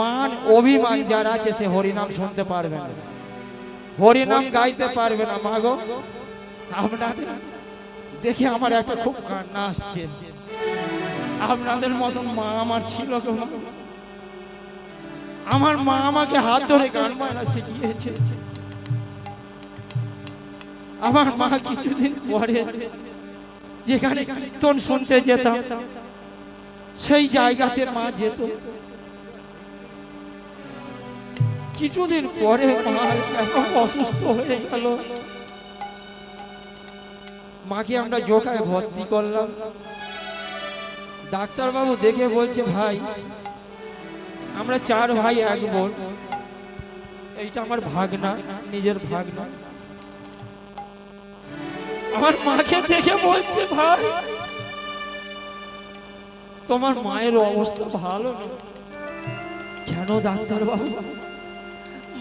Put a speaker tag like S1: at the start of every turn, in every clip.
S1: মান অভিমান যারা আছে সে হরিনাম শুনতে পারবে না হরিনাম গাইতে পারবে না মাগো আপনাদের দেখে আমার একটা খুব কান্না আসছে আপনাদের মতন মা আমার ছিল আমার মা আমাকে হাত ধরে গান বানা শিখিয়েছে আমার মা কিছুদিন পরে যেখানে কীর্তন শুনতে যেতাম সেই জায়গাতে মা যেত কিছুদিন পরে অসুস্থ হয়ে গেল মাকে আমরা জোখায় ভর্তি করলাম ডাক্তারবাবু দেখে বলছে ভাই আমরা চার ভাই এক বোন এইটা আমার ভাগনা নিজের ভাগনা আমার মাকে দেখে বলছে ভাই তোমার মায়ের অবস্থা ভালো না কেন ডাক্তার বাবু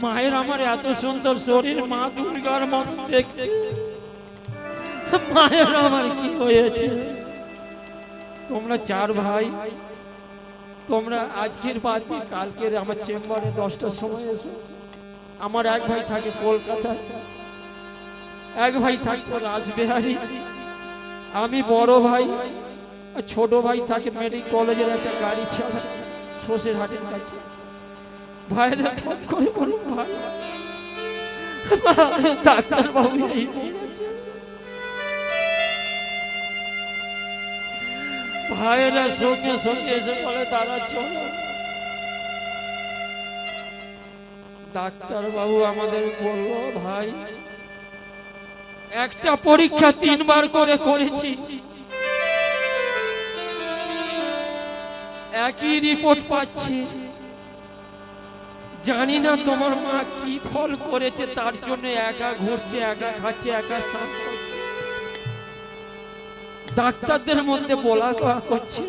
S1: মায়ের আমার এত সুন্দর শরীর মা দুর্গার মতো দেখতে মায়ের আমার কি হয়েছে তোমরা চার ভাই তোমরা আজকের বাদ কালকের আমার চেম্বারে দশটার সময় এসো আমার এক ভাই থাকে কলকাতায় এক ভাই থাকতো রাসবিহারি আমি বড় ভাই ছোট ভাই থাকে মেডিক কলেজের একটা গাড়ি ছাড়া শোষের হাটের কাছে ভাইদের ফোন করে বলুন ভাই ডাক্তার বাবু সঙ্গে সঙ্গে এসে বলে তারা ডাক্তার বাবু আমাদের বলল ভাই একটা পরীক্ষা তিনবার করে করেছি একই রিপোর্ট পাচ্ছি জানি না তোমার মা কি ফল করেছে তার জন্য একা ঘুরছে একা খাচ্ছে একা শ্বাস ডাক্তারদের মধ্যে বলা করছে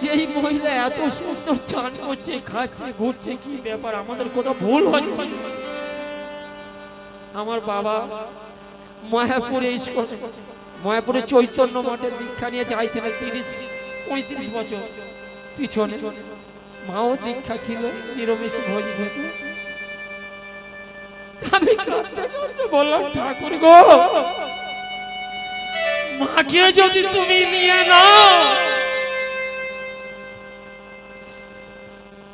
S1: যে এই মহিলা এত সুন্দর চান করছে খাচ্ছে ঘুরছে কি ব্যাপার আমাদের কোথাও ভুল হচ্ছে আমার বাবা মায়াপুরে ইস্কন মায়াপুরে চৈতন্য মঠে দীক্ষা নিয়ে আই থেকে তিরিশ পঁয়ত্রিশ বছর পিছনে মাও দীক্ষা ছিল নিরমিষ ভোজ বললাম ঠাকুর গো মাকে যদি তুমি নিয়ে নাও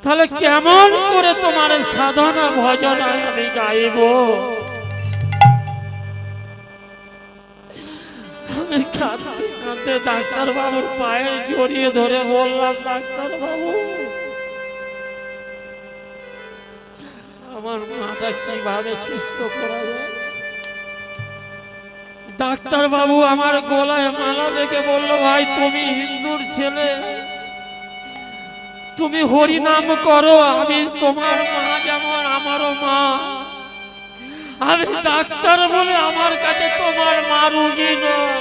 S1: তাহলে কেমন করে তোমার সাধনা ভজন আমি গাইব পায়ে জড়িয়ে ধরে বললাম ডাক্তারবাবু আমার কিভাবে সুস্থ করা যায় ডাক্তার বাবু আমার গলায় মালা দেখে বললো ভাই তুমি হিন্দুর ছেলে তুমি হরি নাম করো আমি তোমার মা যেমন আমারও মা আমি ডাক্তার বলে আমার কাছে তোমার মা রুগী নয়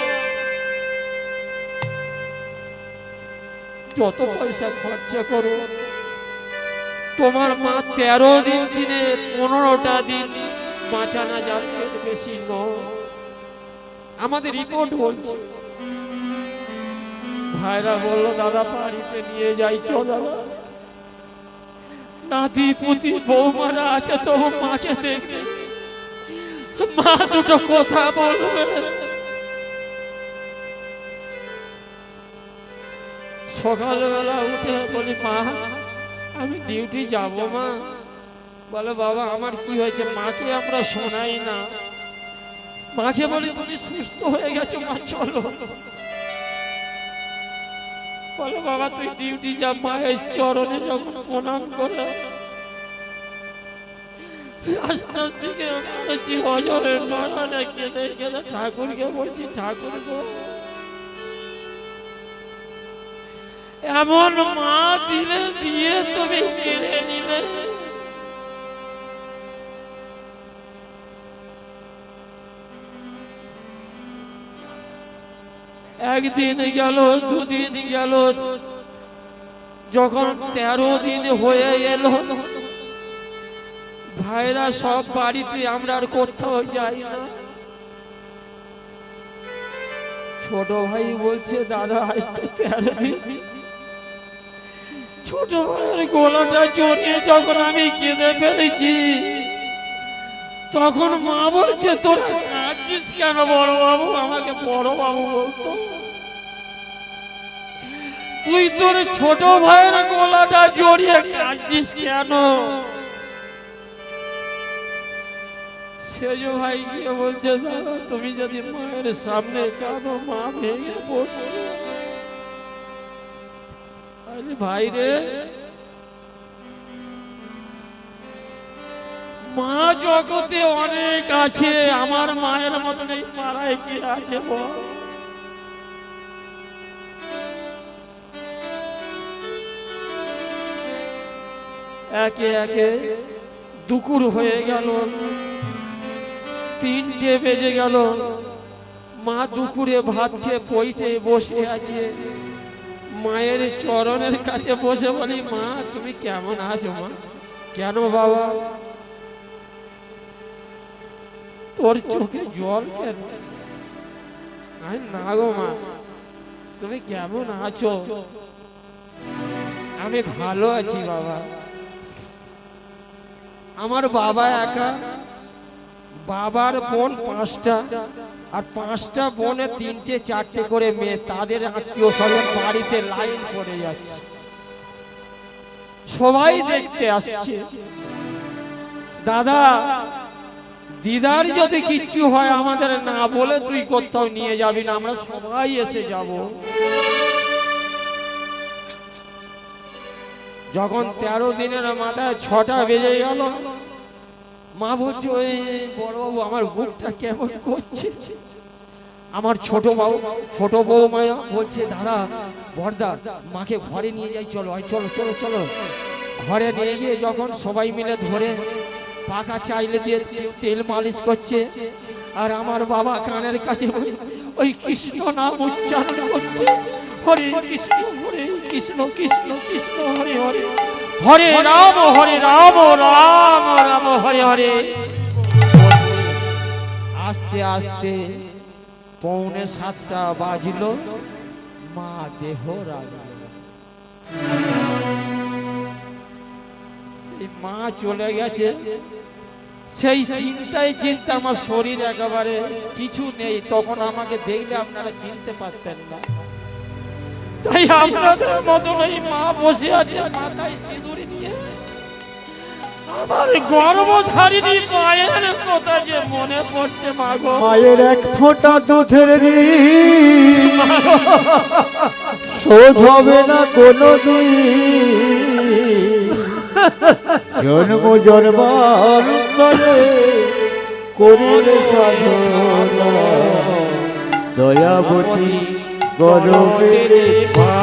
S1: যত পয়সা খরচা করো তোমার মা তেরো দিন দিনে পনেরোটা দিন বাঁচানা যাচ্ছে বেশি নয় আমাদের রিপোর্ট বলছে ভাইরা বললো দাদা বাড়িতে নিয়ে যাই চল নাতি পুতি বৌমারা আছে তো মাছে দেখবে মা দুটো কথা বলবে সকালবেলা উঠে বলি মা আমি ডিউটি যাব মা বলে বাবা আমার কি হয়েছে মাকে আমরা শোনাই না মাকে বলি তুমি সুস্থ হয়ে গেছো মা চলো বলে বাবা তুই ডিউটি যা মায়ের চরণে যখন প্রণাম করে রাস্তার দিকে বলছি অজরে নয়নে কেঁদে কেঁদে ঠাকুরকে বলছি ঠাকুর গো এমন মা দিলে দিয়ে তুমি মেরে নিলে একদিন গেল দুদিন গেল যখন তেরো দিন হয়ে এল ভাইরা সব বাড়িতে আমরা আর কোথাও যাই না ছোট ভাই বলছে দাদা আসতে তেরো দিন ছোট ভাইয়ের গলাটা জড়িয়ে যখন আমি কেঁদে ফেলেছি তখন মা বলছে তোরা
S2: কাঁদছিস কেন বড় বাবু আমাকে বড় বাবু বলতো
S1: তুই তোর ছোট ভাইয়ের গলাটা জড়িয়ে কাঁদছিস কেন সেজ ভাই গিয়ে বলছে দাদা তুমি যদি মায়ের সামনে কেন মা ভেঙে পড়বে ভাই রে মা জগতে অনেক আছে আমার মায়ের মতন এই পাড়ায় কি আছে একে একে দুকুর হয়ে গেল তিনটে বেজে গেল মা দুপুরে ভাত খেয়ে পইতে বসে আছে মায়ের চরণের কাছে বসে বলি মা তুমি কেমন আছো মা কেন বাবা তোর চোখে জল কেন আমি না গো মা তুমি কেমন আছো আমি ভালো আছি বাবা আমার বাবা একা বাবার বোন পাঁচটা আর পাঁচটা বনে তিনটে চারটে করে মেয়ে তাদের আত্মীয় স্বজন বাড়িতে লাইন পড়ে যাচ্ছে সবাই দেখতে আসছে দাদা দিদার যদি কিচ্ছু হয় আমাদের না বলে তুই কোথাও নিয়ে যাবি না আমরা সবাই এসে যাব যখন তেরো দিনের মাথায় ছটা বেজে গেল মা বলছে ওই বড় বাবু আমার বুকটা কেমন করছে আমার ছোট বাবু ছোট বউ মায়া মানে বলছে দাদা বর্দা মাকে ঘরে নিয়ে যাই চলো চলো চলো চলো ঘরে নিয়ে গিয়ে যখন সবাই মিলে ধরে পাকা চাইলে দিয়ে তেল মালিশ করছে আর আমার বাবা কানের কাছে ওই কৃষ্ণ নাম উচ্চারণ করছে হরে কৃষ্ণ হরে কৃষ্ণ কৃষ্ণ কৃষ্ণ হরে হরে হরে রাম হরে রাম রাম রাম হরে হরে আস্তে আস্তে পৌনে সাতটা বাজিল মা দেহ সেই মা চলে গেছে সেই চিন্তায় চিন্তা আমার শরীর একেবারে কিছু নেই তখন আমাকে দেখলে আপনারা চিনতে পারতেন না তাই আপনাদের মতন এই মা বসে আছে মাথায় সিঁদুর আমার মায়ের কথা যে মনে পড়ছে
S3: মায়ের এক ফোঁটা দুধের শোধ হবে না কোনো জন্ম জন্মার করে করিলে সাধনা দয়াবতী গরমের পা